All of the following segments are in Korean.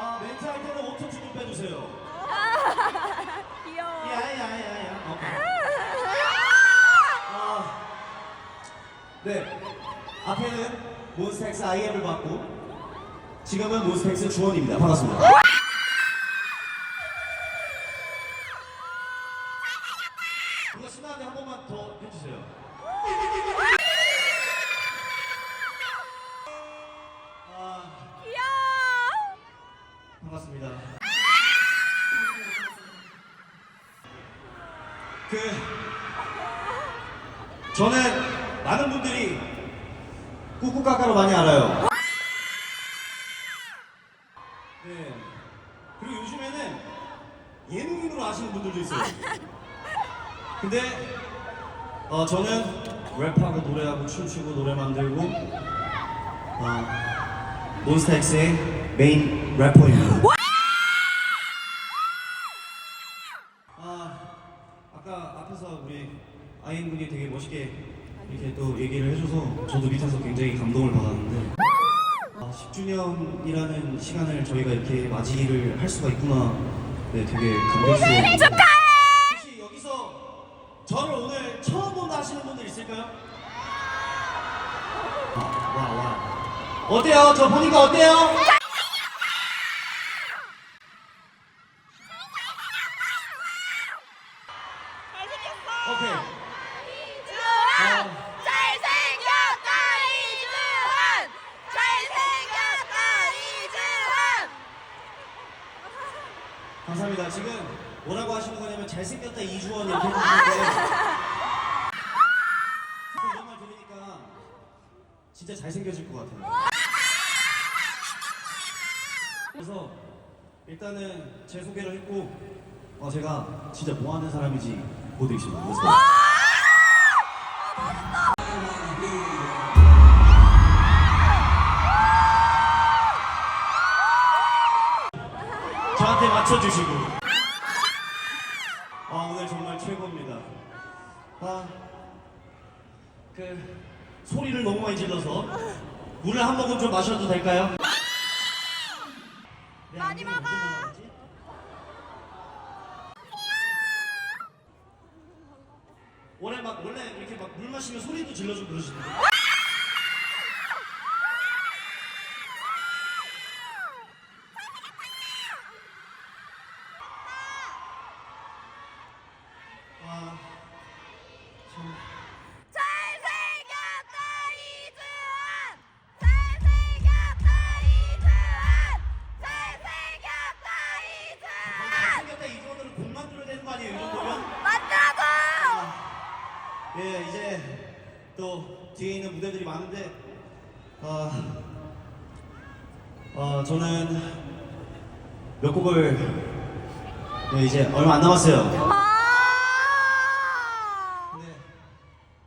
아, 멘트 할 때는 오토튠 좀 빼주세요. 귀여워. 야야야야. 오케이. 아, 네. 앞에는 몬스타엑스 IM을 받고 지금은 몬스타엑스 주원입니다. 반갑습니다. 반갑습니다. 그 저는 많은 분들이 꾸꾸까까로 많이 알아요. 네. 그리고 요즘에는 예능인으로 아시는 분들도 있어요. 근데 어, 저는 랩하고 노래하고 춤추고 노래 만들고 어, 몬스타엑스의 메인 래퍼입니다. 아, 아까 앞에서 우리 아이인 분이 되게 멋있게 이렇게 또 얘기를 해줘서 저도 밑에서 굉장히 감동을 받았는데 아, 10주년이라는 시간을 저희가 이렇게 맞이를 할 수가 있구나 네, 되게 감격스러워 혹시 여기서 저를 오늘 처음 본다 하시는 분들 있을까요? 와, 와, 와. 어때요? 저 보니까 어때요? 잘생겼어. 오케이. 이주환. 어. 잘생겼다 이주환. 잘생겼다 이주환. 감사합니다. 지금 뭐라고 하시는 거냐면 잘생겼다 이주원 이렇게 해주시는데 이런 말 들으니까 진짜 잘생겨질 것 같아요. 그래서 일단은 제 소개를 했고 어, 제가 진짜 뭐 하는 사람인지 보여드리겠습니다. Go. 저한테 맞춰주시고 아 오늘 정말 최고입니다 아그 소리를 너무 많이 질러서 물을 한 모금 좀 마셔도 될까요? 네, 많이 먹어. 원래 막 원래 이렇게 막 물 마시면 소리도 질러주고 그러시는데 아, 참. 몇 곡을 네, 이제 얼마 안 남았어요. 아. 근데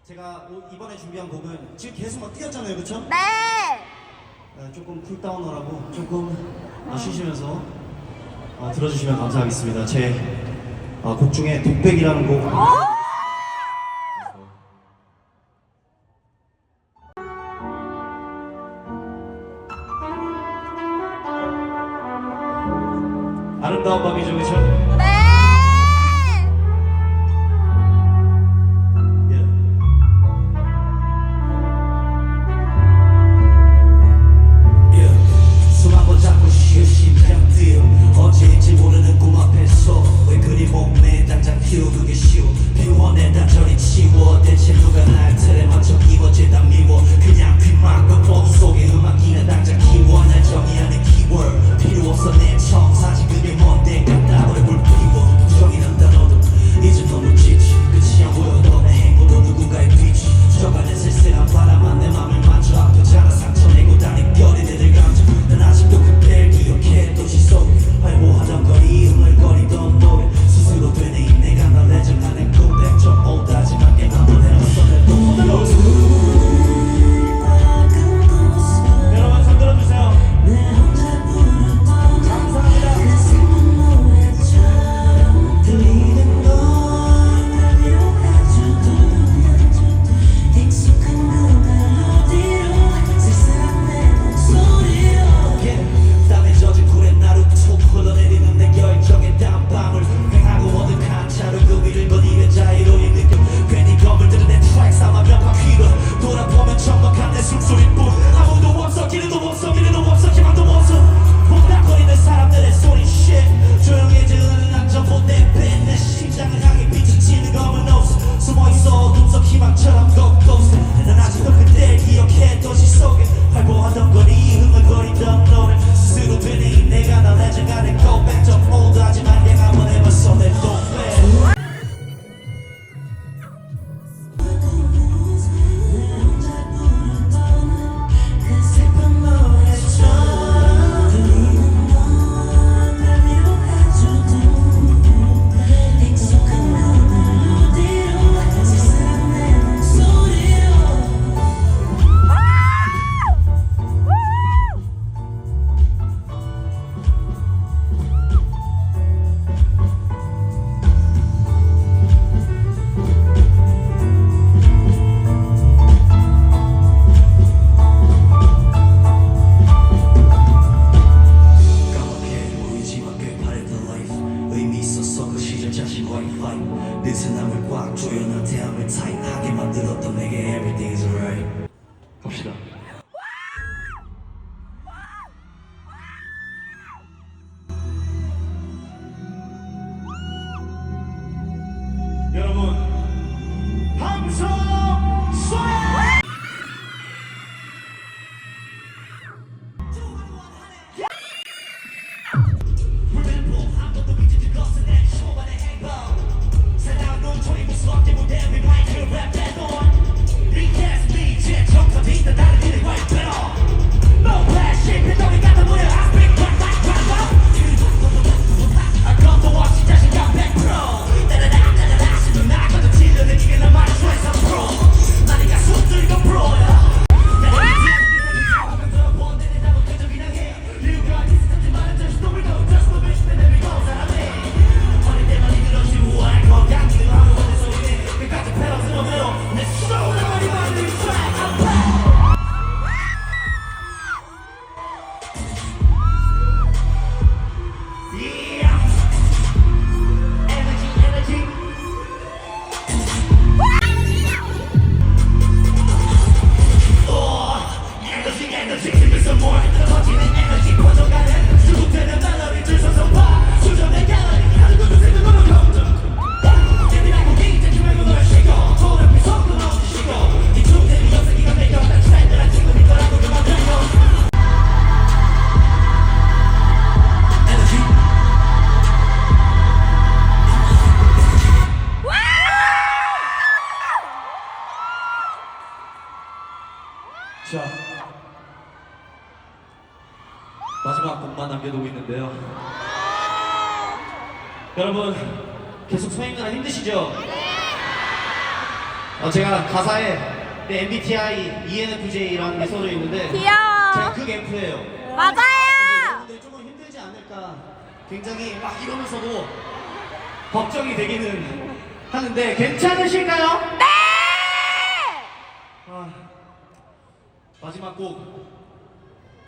제가 오- 이번에 준비한 곡은 지금 계속 막 뛰었잖아요, 그렇죠? 네. 조금 쿨다운하라고 조금 어, 쉬시면서 어, 들어주시면 감사하겠습니다. 제 어, 곡 중에 독백이라는 곡. 아름다운 밤이죠, 그렇죠? 네. 여러분 남겨두고 있는데요. 여러분 계속 소행하는 힘드시죠? 어, 제가 가사에 네, MBTI ENFJ라는 게 써져 있는데 제가 귀여워. 극 F예요. 맞아요. 여러분들 조금 힘들지 않을까 굉장히 막 이러면서도 걱정이 되기는 하는데 괜찮으실까요? 네. 아, 마지막 곡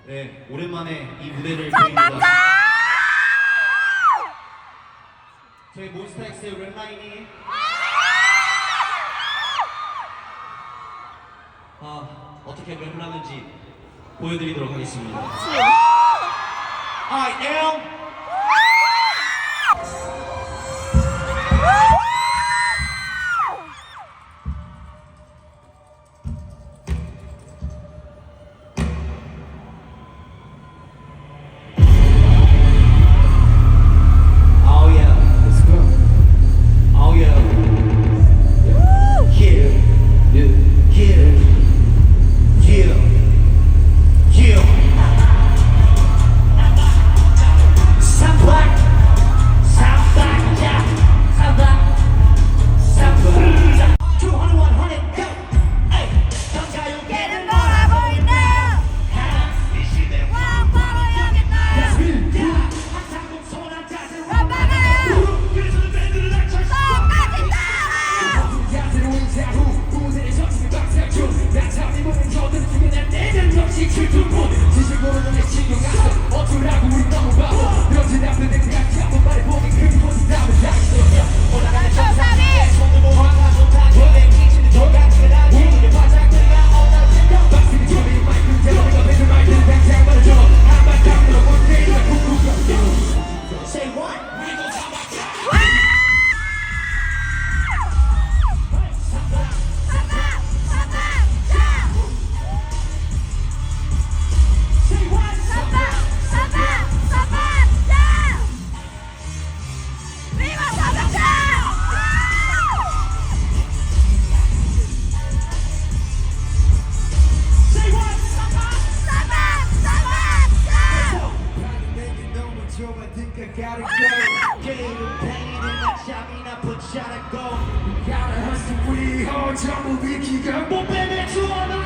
네, 오랜만에 이 무대를 보입니다. 저희 몬스타엑스의 랩라인이 아, 어떻게 랩을 하는지 보여드리도록 하겠습니다. I am Gotta hustle, we all tumble, we keep going, but baby, you are not.